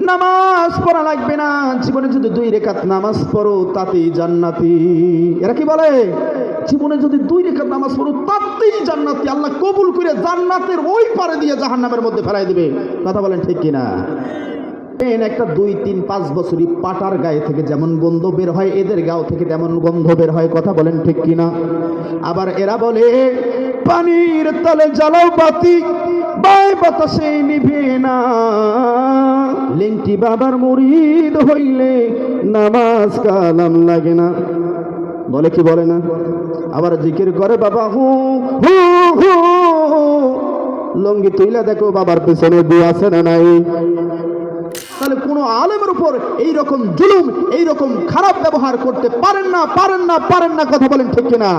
নামাজ পড়া লাগবে না। জীবনে যদি দুই রেখাত নামাজ পড়ো, তাতেই জান্নাতি। এরা কি বলে? জীবনে যদি দুই রেখাত নামাজ পড়ো, তাতেই জান্নাতি। আল্লাহ কবুল করে জান্নাতের ওই পারে দিয়ে জাহান্নামের মধ্যে ফেলাই দেবে। কথা বলেন ঠিক কিনা? একটা দুই, তিন, পাঁচ বছরই পাটার গায়ে থেকে যেমন গন্ধ বের হয়, এদের গাও থেকে তেমন গন্ধ বের হয়। কথা বলেন ঠিক কিনা? আবার এরা বলে, পানির তলে জ্বালাও বাতি বাই বাতাসে নিভে না। লিংটি বাবার মুরিদ হইলে নামাজ কালাম লাগে না। বলে কি বলে না? আবার জিকির করে বাবা, হু হু হু। লঙ্গি তুইলা দেখো বাবার পেছনে দিয়ে আছে না নাই? তাহলে কোনো আলেমের উপর এই রকম জুলুম এই রকম খারাপ ব্যবহার করতে পারেন না পারেন না পারেন না, কথা বলেন ঠিক কিনা?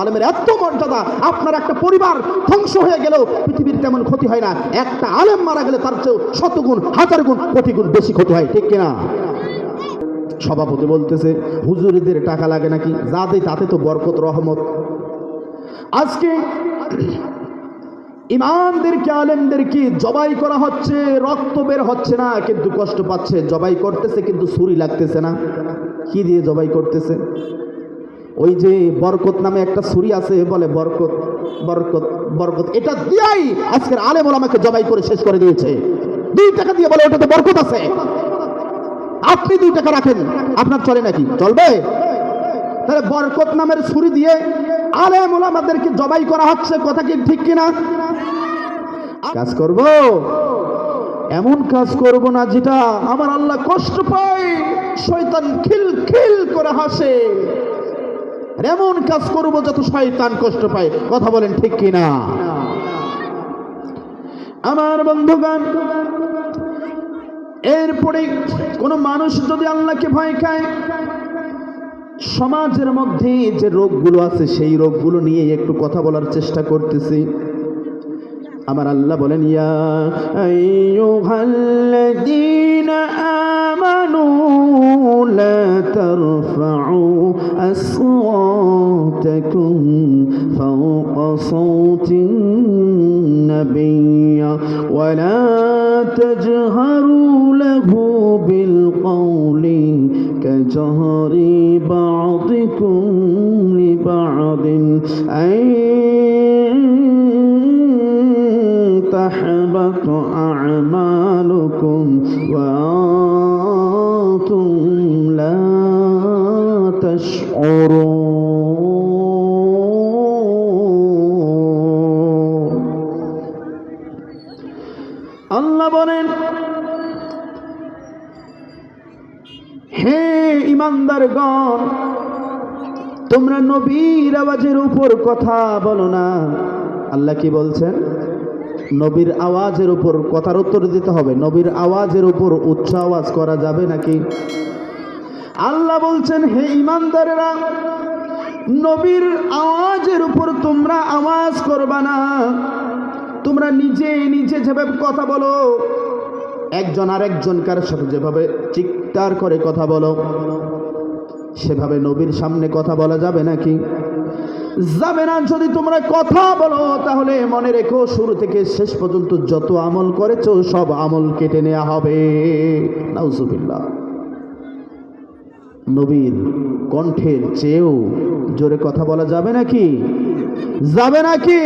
আলেমের এত মর্যাদা, আপনার একটা পরিবার ধ্বংস হয়ে গেলেও পৃথিবীর তেমন ক্ষতি হয় না। একটা আলেম মারা গেলে তার চেয়েও শতগুণ হাজার গুণ কোটি গুণ বেশি ক্ষতি হয়, ঠিক কিনা? সভাপতি বলতেছে, হুজুরিদের টাকা লাগে নাকি? যা দেয় তাতে তো বরকত, রহমত। আজকে ইমানদেরকে, আলেমদেরকে জবাই করা হচ্ছে, রক্ত বের হচ্ছে না, কিন্তু কষ্ট পাচ্ছে। জবাই করতেছে, কিন্তু ছুরি লাগতেছে না। কি দিয়ে জবাই করতেছে? ওই যে বরকত নামে একটা ছুরি আছে বলে বরকত বরকত বরকত। এটা দিয়াই আজকের আলে আলেম আমাকে জবাই করে শেষ করে দিয়েছে। দুই টাকা দিয়ে বলে ওটাতে বরকত আছে। আপনি দুই টাকা রাখেন, আপনার চলে নাকি? চলবে? তাহলে বরকত নামের ছুরি দিয়ে আলেম ওলামাদেরকে জবাই করা হচ্ছে, কথা কি ঠিক কিনা? কাজ করব? এমন কাজ করব না যেটা আমার আল্লাহ কষ্ট পায়, শয়তান খিল খিল করে হাসে। এমন কাজ করব যত শয়তান কষ্ট পায়। কথা বলেন ঠিক কিনা? আমার বন্ধুগান এরপরে কোনো মানুষ যদি আল্লাহকে ভয় খায়, সমাজের মধ্যে যে রোগগুলো আছে, সেই রোগগুলো নিয়ে একটু কথা বলার চেষ্টা করতেছি। আমার আল্লাহ বলেন, ইয়া আমানু লা أصواتكم فوق صوت النبي ولا تجهروا له بالقول كجهر بعضكم لبعض. أي تشعرون আল্লাহ বলেন হে ইমানদারগণ তোমরা নবীর আওয়াজের উপর কথা বলো না আল্লাহ কি বলছেন নবীর আওয়াজের উপর কথার উত্তর দিতে হবে নবীর আওয়াজের উপর উচ্চ আওয়াজ করা যাবে নাকি আল্লাহ বলছেন, হে ইমানদারেরা নবীর আওয়াজের উপর তোমরা আওয়াজ করবা না। তোমরা নিজে নিজে যেভাবে কথা বলো, একজন আর একজনকার সাথে যেভাবে চিৎকার করে কথা বলো, সেভাবে নবীর সামনে কথা বলা যাবে নাকি? যাবে না, যদি তোমরা কথা বলো, তাহলে মনে রেখো শুরু থেকে শেষ পর্যন্ত যত আমল করেছ, সব আমল কেটে নেওয়া হবে। নাউজুবিল্লাহ। নবীর কণ্ঠের চেয়েও জোরে কথা বলা যাবে নাকি? যাবে নাকি?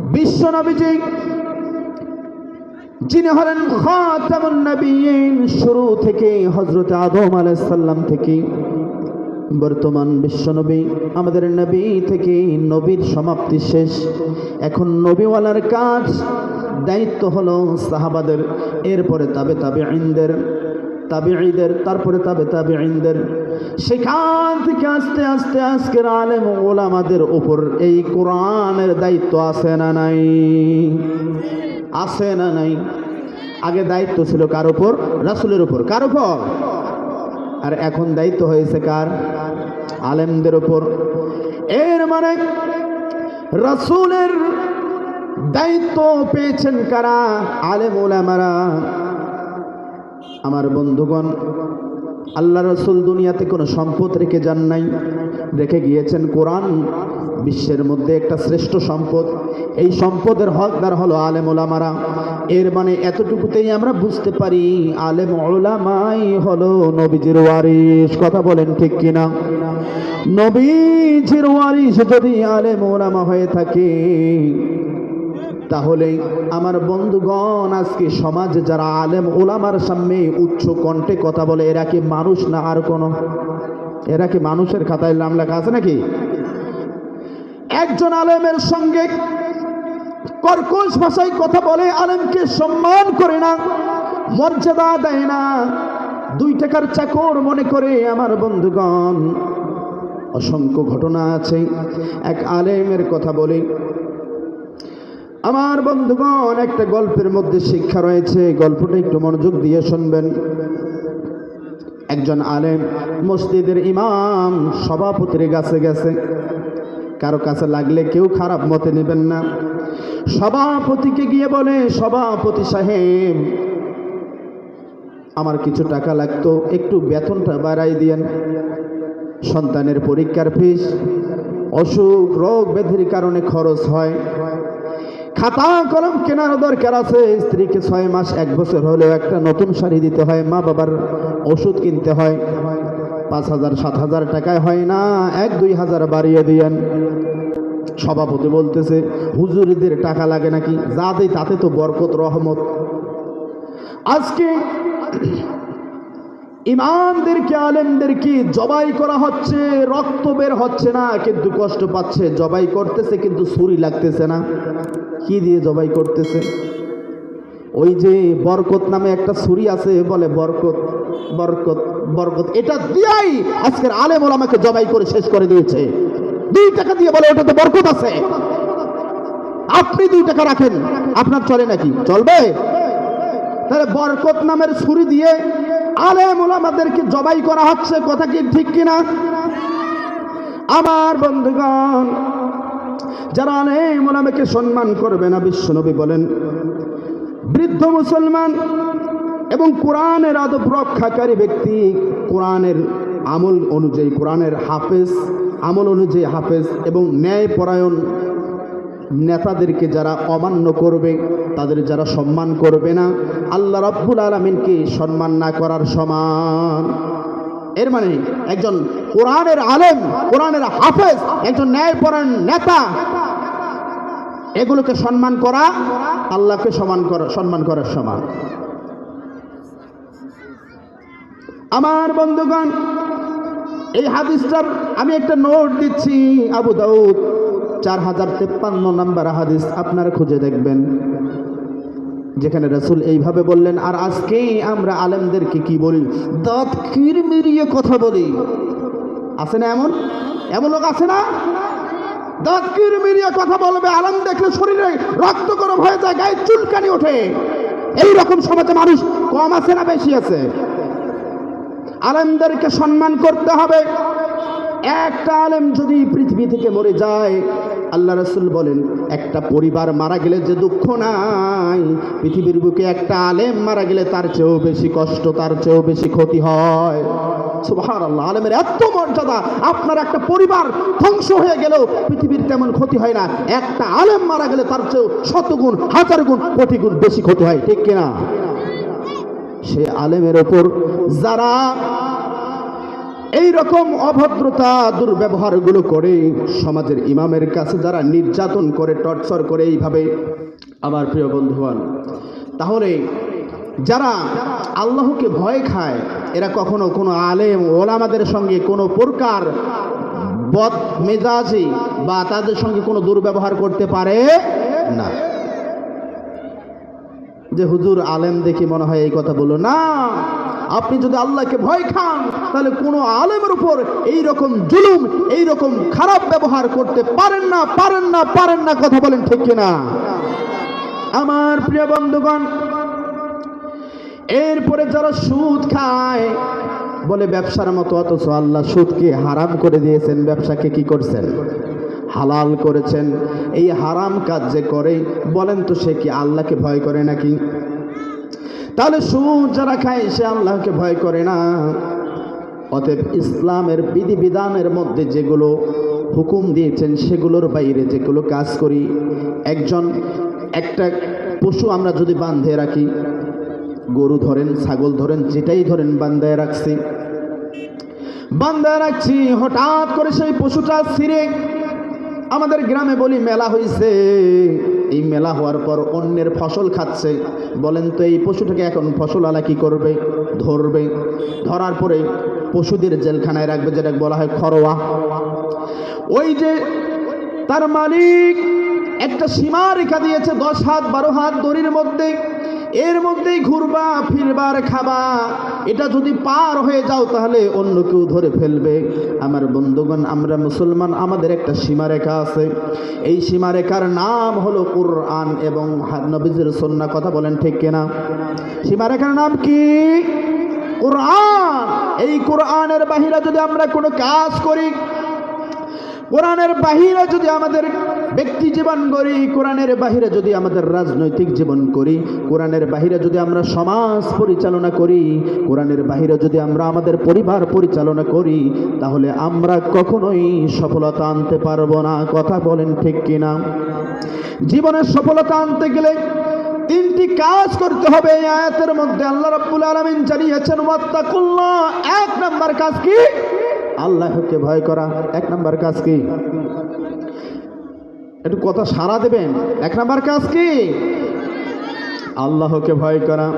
বিশ্ব নবীজি যিনি হলেন খাতামুন শুরু থেকে হজরত আদম আলাইহিস সালাম থেকে। বর্তমান বিশ্বনবী আমাদের নবী থেকে নবীর সমাপ্তি শেষ। এখন নবীওয়ালার কাজ, দায়িত্ব হলো সাহাবাদের, এরপরে তাবে তাবে আইনদের তাবে ঈদের তারপরে তাবে তাবে আইনদের সেখান থেকে আস্তে আস্তে আজকের আলেম ওলামাদের উপর এই কোরআনের দায়িত্ব আছে না নাই? আছে না নাই? আগে দায়িত্ব ছিল কার উপর রাসুলের উপর কার উপর আর এখন দায়িত্ব হয়েছে কার? আলেমদের উপর এর মানে রাসুলের দায়িত্ব পেয়েছেন কারা? আলেম ওলামারা। আমার বন্ধুগণ, আল্লাহ রসুল দুনিয়াতে কোনো সম্পদ রেখে যান নাই। রেখে গিয়েছেন কোরআন, বিশ্বের মধ্যে একটা শ্রেষ্ঠ সম্পদ। এই সম্পদের হকদার হলো আলেম ওলামারা এর মানে এতটুকুতেই আমরা বুঝতে পারি আলেম ওলামাই হলো নবীজির ওয়ারিস কথা বলেন ঠিক কিনা? নবীজির ওয়ারিস যদি আলেম ওলামা হয়ে থাকে তাহলে আমার বন্ধুগণ, আজকে সমাজে যারা আলেম ওলামার সামনে উচ্চ কণ্ঠে কথা বলে, এরা কি মানুষ না আর কোনো? এরা কি মানুষের খাতায় নাম লেখা আছে নাকি? একজন আলেমের সঙ্গে কর্কশ ভাষায় কথা বলে, আলেমকে সম্মান করে না, মর্যাদা দেয় না। দুই টাকার চাকর মনে করে, আমার বন্ধুগণ, অসংখ্য ঘটনা আছে। এক আলেমের কথা বলে আমার বন্ধুগণ, একটা গল্পের মধ্যে শিক্ষা রয়েছে। গল্পটা একটু মনোযোগ দিয়ে শুনবেন। একজন আলেম মসজিদের ইমাম সভাপতির কাছে গেছে। কারও কাছে লাগলে কেউ খারাপ মতে নেবেন না। সভাপতিকে গিয়ে বলে, সভাপতি সাহেব, আমার কিছু টাকা লাগতো, একটু বেতনটা বাড়াই দিয়েন। সন্তানের পরীক্ষার ফিস, অসুখ, রোগ ব্যাধির কারণে খরচ হয়। খাতা, কলম কেনার দরকার আছে। স্ত্রীকে ছয় মাস, এক বছর হলেও একটা নতুন শাড়ি দিতে হয়, মা বাবার ওষুধ কিনতে হয়। পাঁচ হাজার, সাত হাজার টাকায় হয় না, এক, দুই হাজার বাড়িয়ে দিয়েন। সভাপতি বলতেছে, হুজুরিদের টাকা লাগে নাকি? যা দেয় তাতে তো বরকত, রহমত। আজকে ইমামদেরকে আলেমদেরকে জবাই করা হচ্ছে, রক্ত বের হচ্ছে না, কিন্তু কষ্ট পাচ্ছে। জবাই করতেছে, কিন্তু ছুরি লাগতেছে না। কি দিয়ে জবাই করতেছে? ওই যে বরকত নামে একটা ছুরি আছে, বলে বরকত বরকত বরকত। এটা দিয়াই আজকের আলেম আমাকে জবাই করে শেষ করে দিয়েছে। দুই টাকা দিয়ে বলে, ওটাতে বরকত আছে। আপনি দুই টাকা রাখেন। আপনার চলে নাকি? চলবে? তাহলে বরকত নামের ছুরি দিয়ে আলেম ওলামাদেরকে জবাই করা হচ্ছে, কথা কি ঠিক কিনা? আমার বন্ধুগণ, যারা আলেম ওলামাকে সম্মান করবে না, বিশ্বনবী বলেন, বৃদ্ধ মুসলমান এবং কোরআনের আদব রক্ষাকারী ব্যক্তি, কোরআনের আমল অনুযায়ী, কোরআনের হাফেজ, আমল অনুযায়ী হাফেজ এবং ন্যায়পরায়ণ নেতাদেরকে যারা অমান্য করবে, তাদের যারা সম্মান করবে না, আল্লাহ রব্বুল আলমিনকে সম্মান না করার সমান। এর মানে একজন কোরআনের আলেম, কোরআনের হাফেজ, একজন ন্যায়পরায়ণ নেতা, এগুলোকে সম্মান করা আল্লাহকে সমান করা, সম্মান করার সমান। আমার বন্ধুগণ, এই হাদিসটার আমি একটা নোট দিচ্ছি, আবু দাউদ। চার হাজার তেপ্পান্ন নাম্বার হাদিস আপনারা খুঁজে দেখবেন। যেখানে রসুল এইভাবে বললেন, আর আজকেই আমরা আলেমদেরকে কি বলি? দাঁত কিরমিরিয়ে কথা বলি। আছে না এমন? এমন লোক আছে না? দাঁত কিরমিরিয়ে কথা বলবে, আলেম দেখলে শরীরে রক্ত গরম হয়ে যায়, গায়ে চুলকানি ওঠে। এই রকম সমাজে মানুষ কম আছে না বেশি আছে? আলেমদেরকে সম্মান করতে হবে। একটা আলেম যদি পৃথিবী থেকে মরে যায়, আল্লাহ রসুল বলেন, একটা পরিবার মারা গেলে যে দুঃখ নাই, পৃথিবীর বুকে একটা আলেম মারা গেলে তার চেয়েও বেশি কষ্ট, তার চেয়েও বেশি ক্ষতি হয়। সুবাহার আল্লাহ আলেমের এত মর্যাদা, আপনার একটা পরিবার ধ্বংস হয়ে গেলেও পৃথিবীর তেমন ক্ষতি হয় না। একটা আলেম মারা গেলে তার চেয়েও শতগুণ হাজার গুণ কোটি গুণ বেশি ক্ষতি হয়, ঠিক কিনা? সে আলেমের ওপর যারা এই রকম অভদ্রতা দুর্ব্যবহারগুলো করে সমাজের ইমামের কাছে যারা নির্যাতন করে, টর্চার করে এইভাবে, আমার প্রিয় বন্ধুগণ, তাহলে যারা আল্লাহকে ভয় খায়, এরা কখনো কোনো আলেম, ওলামাদের সঙ্গে কোনো প্রকার বদ মেজাজি বা তাদের সঙ্গে কোনো দুর্ব্যবহার করতে পারে না। যে হুজুর আলেম দেখি মনে হয় এই কথা বলো না আপনি যদি আল্লাহকে ভয় খান, তাহলে কোনো আলেমের উপর এই রকম জুলুম এই রকম খারাপ ব্যবহার করতে পারেন না পারেন না পারেন না, কথা বলেন ঠিক কিনা? আমার প্রিয় বন্ধুগণ, এরপরে যারা সুদ খায়, বলে ব্যবসার মতো অথচ আল্লাহ সুদকে হারাম করে দিয়েছেন, ব্যবসাকে কি করছেন? হালাল করেছেন। এই হারাম কাজ যে করে, বলেন তো সে কি আল্লাহকে ভয় করে নাকি? তাহলে সুদ যারা খায়, সে আল্লাহকে ভয় করে না। অতএব ইসলামের বিধিবিধানের মধ্যে যেগুলো হুকুম দিয়েছেন, সেগুলোর বাইরে যেগুলো কাজ করি, একজন, একটা পশু আমরা যদি বান্ধে রাখি, গরু ধরেন, ছাগল ধরেন, যেটাই ধরেন বান্ধায় রাখছি। বান্ধায় রাখছি, হঠাৎ করে সেই পশুটা ছিঁড়ে আমাদের গ্রামে বলি, মেলা হয়েছে এই মেলা হওয়ার পর অন্যের ফসল খাচ্ছে। বলেন তো, এই পশুটাকে এখন ফসলওয়ালা কী করবে? ধরবে। ধরার পরে পশুদের জেলখানায় রাখবে, যেটাকে বলা হয় খরোয়া। ওই যে তার মালিক একটা সীমা রেখা দিয়েছে, দশ হাত, বারো হাত দড়ির মধ্যে। এর মধ্যেই ঘুরবা, ফিরবার, খাবা। এটা যদি পার হয়ে যাও, তাহলে অন্য কেউ ধরে ফেলবে। আমার বন্ধুগণ, আমরা মুসলমান, আমাদের একটা সীমারেখা আছে। এই সীমারেখার নাম হলো কোরআন এবং নবীজির সন্না কথা বলেন ঠিক কিনা? সীমারেখার নাম কি? কোরআন। এই কোরআনের বাহিরে যদি আমরা কোনো কাজ করি, কোরআনের বাহিরে যদি আমাদের ব্যক্তি জীবন করি কোরআনের বাহিরে যদি আমাদের রাজনৈতিক জীবন করি, কোরআনের বাহিরে যদি আমরা সমাজ পরিচালনা করি, কোরআনের বাহিরে যদি আমরা আমাদের পরিবার পরিচালনা করি, তাহলে আমরা কখনোই সফলতা আনতে পারব না। কথা বলেন ঠিক কিনা? জীবনের সফলতা আনতে গেলে তিনটি কাজ করতে হবে এই আয়াতের মধ্যে। আল্লাহ রাব্বুল আলামিন জানিয়েছেন এক নাম্বার কাজ কি? আল্লাহকে ভয় করা। এক নাম্বার কাজ কি? একটু কথা সারা দেবেন। এক নাম্বার কাজ কি? আল্লাহকে ভয় করা।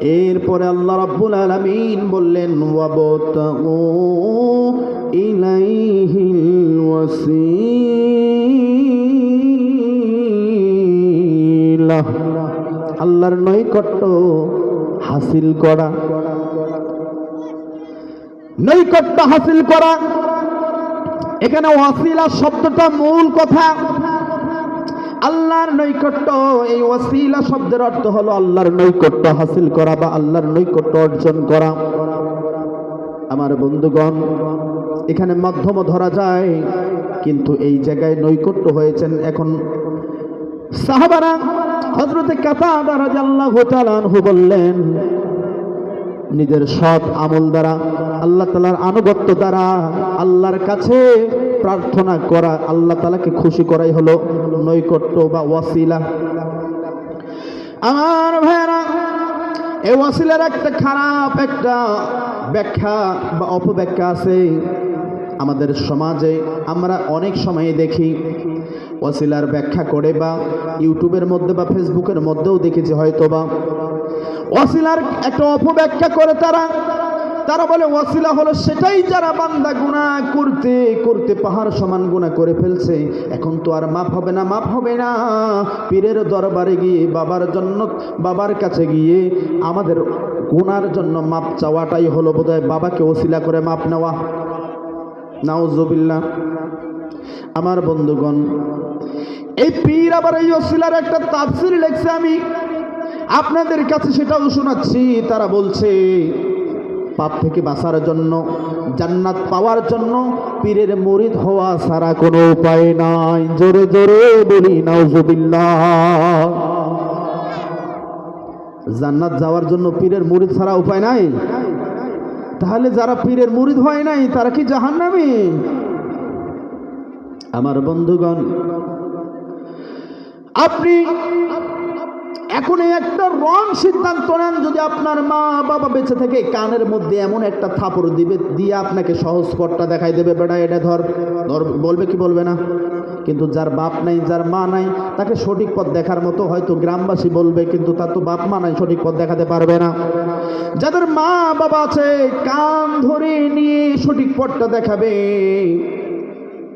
এরপরে আল্লাহ রাব্বুল আলামিন বললেন, ওয়াবতাগু ইলাইহিল ওয়াসিলা। আল্লাহর নৈকট্য হাসিল করা। নৈকট্য হাসিল করা। এখানে ওয়াসিলা শব্দটা মূল কথা। আল্লাহর নৈকট্য, এই ওয়াসিলা শব্দের অর্থ হলো আল্লাহর নৈকট্য হাসিল করা বা আল্লাহর নৈকট্য অর্জন করা। আমার বন্ধুগণ, এখানে মাধ্যম ধরা যায়, কিন্তু এই জায়গায় নৈকট্য হয়েছেন এখন সাহাবারা। হজরতে কাতাদা তাআলা আনহু বললেন, নিজের সৎ আমল দ্বারা, আল্লাহ তালার আনুগত্য দ্বারা, আল্লাহর কাছে প্রার্থনা করা, আল্লাহ তালাকে খুশি করাই হলো নৈকট্য বা ওয়াসিলা। আমার ভাইয়েরা, এই ওয়াসিলার একটা খারাপ একটা ব্যাখ্যা বা অপব্যাখ্যা আছে আমাদের সমাজে। আমরা অনেক সময় দেখি ওয়াসিলার ব্যাখ্যা করে বা ইউটিউবের মধ্যে বা ফেসবুকের মধ্যেও দেখেছি হয়তো বা ওয়াসিলার একটা অপব্যাখ্যা করে তারা তারা বলে, ওয়াসিলা হলো সেটাই যারা বান্দা গুণা করতে করতে পাহাড় সমান গুণা করে ফেলছে। এখন তো আর মাপ হবে না মাপ হবে না। পীরের দরবারে গিয়ে, বাবার জন্য, বাবার কাছে গিয়ে আমাদের গুনার জন্য মাপ চাওয়াটাই হলো বোধহয় বাবাকে ওসিলা করে মাপ নেওয়া। নাউজবিল্লা আমার বন্ধুগণ, এই পীর আবার এই ওসিলার একটা তাফসির লেখছে আমি। আপনাদের কাছে সেটাও শোনাচ্ছি, তারা বলছে পাপ থেকে বাঁচার জন্য, জান্নাত পাওয়ার জন্য পীরের মরিদ হওয়া ছাড়া কোনো উপায় নাই। জোরে জোরে বলি, নাউজুবিল্লাহ। জান্নাত যাওয়ার জন্য পীরের মুরিদ ছাড়া উপায় নাই? তাহলে যারা পীরের মুরিদ হয় নাই, তারা কি জাহান্নামী? আমার বন্ধুগণ, আপনি এখন এই একটা রং সিদ্ধান্ত নেন যদি আপনার মা বাবা বেঁচে থেকে, কানের মধ্যে এমন একটা থাপড় দিবে, দিয়ে আপনাকে সহজ পথটা দেখাই দেবে, বেটা, এটা ধর। ধর, বলবে কি বলবে না? কিন্তু যার বাপ নাই, যার মা নাই, তাকে সঠিক পথ দেখার মতো হয়তো গ্রামবাসী বলবে, কিন্তু তার তো বাপ মা নাই, সঠিক পথ দেখাতে পারবে না। যাদের মা বাবা আছে, কান ধরে নিয়ে সঠিক পথটা দেখাবে।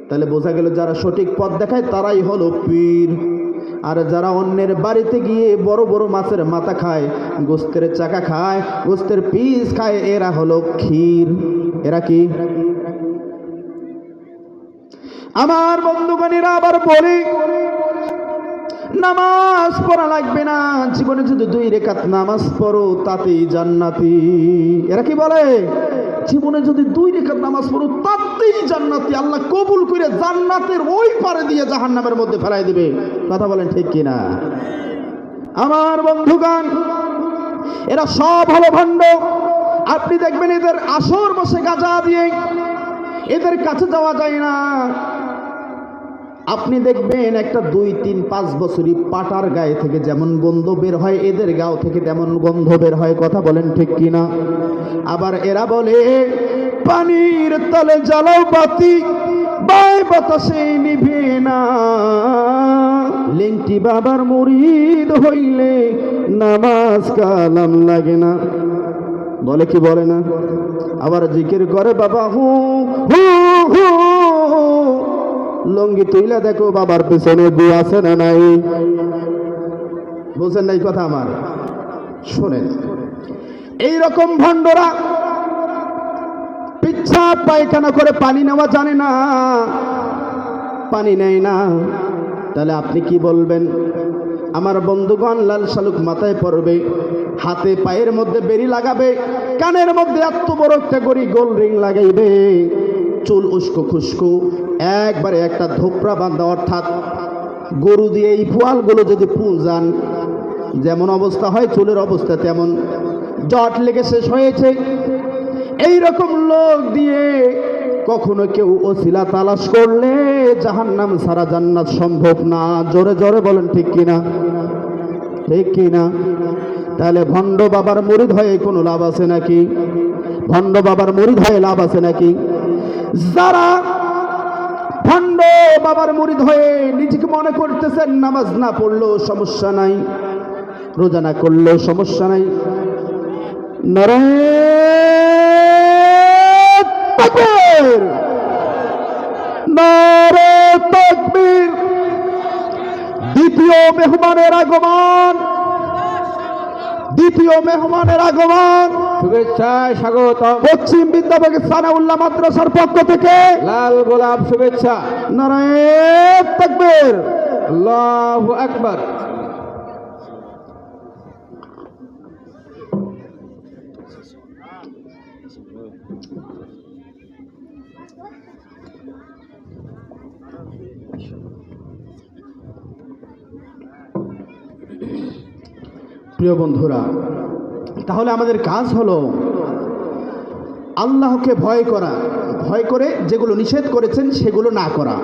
তাহলে বোঝা গেল যারা সঠিক পথ দেখায়, তারাই হলো পীর। আর যারা অন্যের বাড়িতে গিয়ে বড় বড় মাছের মাথা খায়, গোস্তের চাকা খায়, গোস্তের পিস খায়, এরা হলো ক্ষীর। এরা কি? আমার বন্ধুগণেরা, আবার বলি, নামাজ পড়া লাগবে না, জীবনে যদি দুই রেখাত নামাজ পড়ো, তাতেই জান্নাতি। এরা কি বলে? জীবনে যদি দুই রেখার নামাজ পড়ো তাতেই জান্নাতি আল্লাহ কবুল করে জান্নাতের ওই পারে দিয়ে জাহান নামের মধ্যে ফেলাই দেবে। কথা বলেন ঠিক কিনা? আমার বন্ধুগান এরা সব হলো ভণ্ড। আপনি দেখবেন এদের আসর বসে গাজা দিয়ে, এদের কাছে যাওয়া যায় না। আপনি দেখবেন একটা দুই, তিন, পাঁচ বছরই পাটার গায়ে থেকে যেমন গন্ধ বের হয়, এদের গাও থেকে তেমন গন্ধ বের হয়, কথা বলেন ঠিক কিনা? আবার এরা বলে, পানির তলে জ্বালাও বাতি, বাই বাতাসে নিভে না। লেংটি বাবার মুরিদ হইলে নামাজ কালাম লাগে না। বলে কি বলে না? আবার জিকির করে, বাবা, হু হু হু লঙ্গি তুইলা দেখো বাবার পেছনে গু আছে না নাই? বুঝেন নাই কথা আমার? শোনেন। এই রকম ভণ্ডরা পিচ্ছা পায়খানা করে পানি নেওয়া জানে না। পানি নেয় না। তাহলে আপনি কি বলবেন? আমার বন্ধুগণ লাল শালুক মাথায় পড়বে, হাতে পায়ের মধ্যে বেরি লাগাবে, কানের মধ্যে এত বড় একটা গড়ি গোল রিং লাগাইবে। চুল উস্কো খুস্কো। একবারে একটা ধোপড়া বাঁধা, অর্থাৎ গরু দিয়ে এই পোয়ালগুলো যদি ফুল যান, যেমন অবস্থা হয় চুলের অবস্থা তেমন। জট লেগে শেষ হয়েছে। এই রকম লোক দিয়ে কখনো কেউ ওসিলা তালাশ করলে জাহান্নাম সারা জান্নাত সম্ভব না। জোরে জোরে বলেন, ঠিক কিনা? ঠিক কিনা? তাহলে ভণ্ড বাবার মুরিদ হয়ে কোনো লাভ আছে নাকি? ভণ্ড বাবার মুরিদ হয়ে লাভ আছে নাকি? যারা ভণ্ড বাবার মুরিদ হয়ে নিজেকে মনে করতেছেন, নামাজ না পড়লেও সমস্যা নাই, রোজা না করলেও সমস্যা নাই। তাকবীর! নারে দ্বিতীয় মেহমানের আগমন! দ্বিতীয় মেহমানের আগমন! শুভেচ্ছায় স্বাগত পশ্চিম বিদ্যাপীঠ সানাউল্লাহ মাদ্রাসার পক্ষ থেকে লাল গোলাপ শুভেচ্ছা। নারায়ণ তাকবীর। আল্লাহ আকবার। প্রিয় বন্ধুরা তাহলে আমাদের কাজ হলো আল্লাহকে ভয় করা, ভয় করে যেগুলো নিষেধ করেছেন সেগুলো না করা।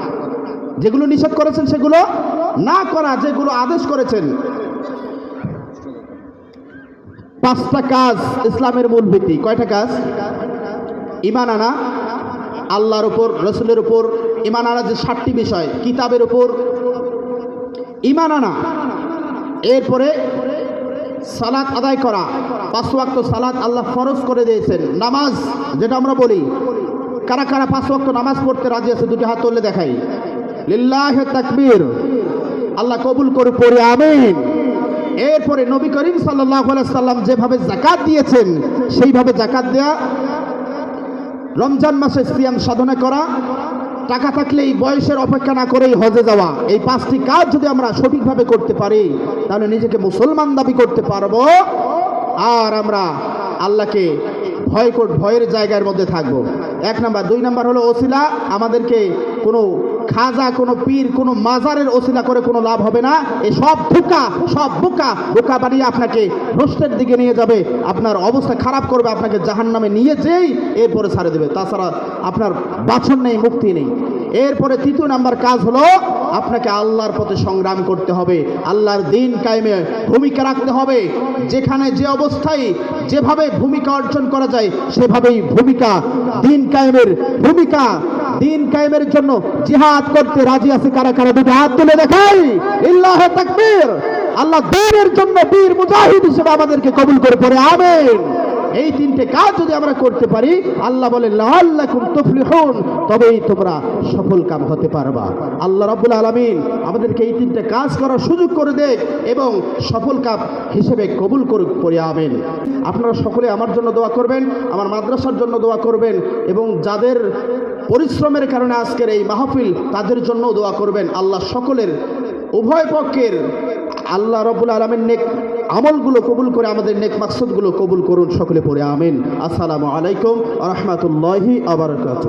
যেগুলো নিষেধ করেছেন সেগুলো না করা, যেগুলো আদেশ করেছেন। পাঁচটা কাজ ইসলামের মূল ভিত্তি। কয়টা কাজ? ইমান আনা, আল্লাহর উপর, রসুলের উপর। ইমান আনা যে ষাটটি বিষয়, কিতাবের উপর। ইমান আনা, এরপরে সালাত আদায় করা। পাঁচ ওয়াক্ত সালাত আল্লাহ ফরজ করে দিয়েছেন। নামাজ, যেটা আমরা বলি, কারা কারা পাঁচ ওয়াক্ত নামাজ পড়তে রাজি আছে, দুটি হাত তুললে দেখাই। লিল্লাহ তাকবীর। আল্লাহ কবুল করে পড়ি আমিন। এরপরে নবী করিম সাল্লাহ সাল্লাম যেভাবে জাকাত দিয়েছেন, সেইভাবে জাকাত দেয়া, রমজান মাসে সিয়াম সাধনা করা, টাকা থাকলে এই বয়সের অপেক্ষা না করেই হজে যাওয়া, এই পাঁচটি কাজ যদি আমরা সঠিকভাবে করতে পারি, তাহলে নিজেকে মুসলমান দাবি করতে পারব। আর আমরা আল্লাহকে ভয় ভয়ের জায়গার মধ্যে থাকব। এক নাম্বার। দুই নাম্বার হলো ওসিলা। আমাদেরকে কোনো খাজা, কোনো পীর, কোনো মাজারের ওসিলা করে কোনো লাভ হবে না। এই সব ধোকা সব বোকা বোকা বানিয়ে আপনাকে ভ্রষ্টের দিকে নিয়ে যাবে। আপনার অবস্থা খারাপ করবে, আপনাকে জাহান নামে নিয়ে যেই এরপরে ছাড়ে দেবে। তাছাড়া আপনার বাছন নেই, মুক্তি নেই। এরপরে তৃতীয় নাম্বার কাজ হলো আপনাকে আল্লাহর পথে সংগ্রাম করতে হবে, আল্লাহর দিন কায়েমে ভূমিকা রাখতে হবে। যেখানে যে অবস্থায় যেভাবে ভূমিকা অর্জন করা যায়, সেভাবেই ভূমিকা, দিন কায়েমের ভূমিকা। দিন কায়েমের জন্য জিহাদ করতে রাজি আছে কারা কারা? দুটো হাত তুলে দেখাই। ইল্লাহ তাকবীর। আল্লাহ দিনের জন্য বীর মুজাহিদ হিসেবে আমাদেরকে কবুল করে পড়ে। আমেন। এই তিনটে কাজ যদি আমরা করতে পারি, আল্লাহ বলে লাল্লাকুম তবেই তোমরা সফল কাম হতে পারবা। আল্লাহ রাব্বুল আলামিন আমাদেরকে এই তিনটে কাজ করার সুযোগ করে দেখ এবং সফল কাপ হিসেবে কবুল করুক, পড়ে আমেন। আপনারা সকলে আমার জন্য দোয়া করবেন, আমার মাদ্রাসার জন্য দোয়া করবেন এবং যাদের পরিশ্রমের কারণে আজকের এই মাহফিল, তাদের জন্য দোয়া করবেন। আল্লাহ সকলের, উভয় পক্ষের আল্লাহ রবুল আলমের নেক আমলগুলো কবুল করে আমাদের নেক মাকসুদগুলো কবুল করুন, সকলে পড়ে আমিন। আসসালামু আলাইকুম রহমতুল্লাহি আবরকাত